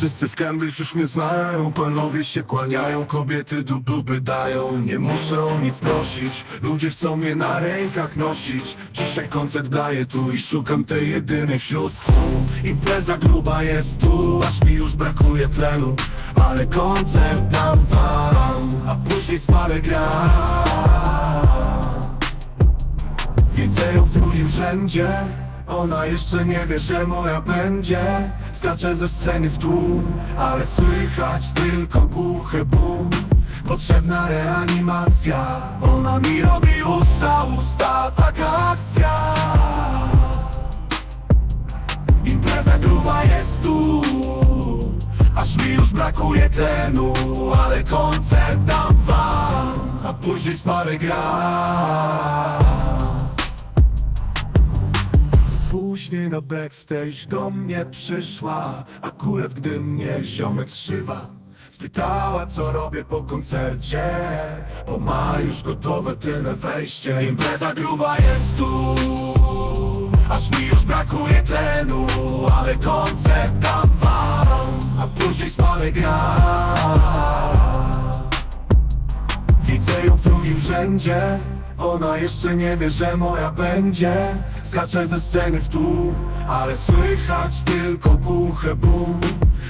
Wszyscy w Cambridge już mnie znają. Panowie się kłaniają, kobiety do dupy dają. Nie muszę o nic prosić Ludzie chcą mnie na rękach nosić. Dzisiaj koncert daję tu i szukam tej jedynej wśród Impreza gruba jest tu Aż mi już brakuje tlenu. Ale koncert dam wam A później spalę gra. Widzę ją w drugim rzędzie Ona jeszcze nie wie, że moja będzie. Skaczę ze sceny w dół Ale słychać tylko głuchy bum. Potrzebna reanimacja Ona mi robi usta, usta Taka akcja. Impreza gruba jest tu Aż mi już brakuje tlenu Ale koncert dam wam A później spalę gra Później na backstage do mnie przyszła. Akurat gdy mnie ziomek zszywa Spytała co robię po koncercie. Bo ma już gotowe tylne wejście. Impreza gruba jest tu Aż mi już brakuje tlenu Ale koncert dam wam A później spalę gra Widzę ją w drugim rzędzie Ona jeszcze nie wie, że moja będzie. Skaczę ze sceny w dół Ale słychać tylko głuche bum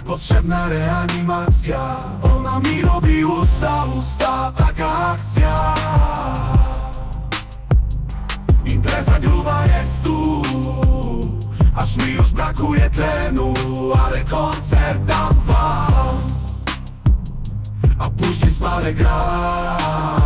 Potrzebna reanimacja. Ona mi robi usta, usta Taka akcja. Impreza gruba jest tu. Aż mi już brakuje tlenu Ale koncert dam wam. A później spalę gra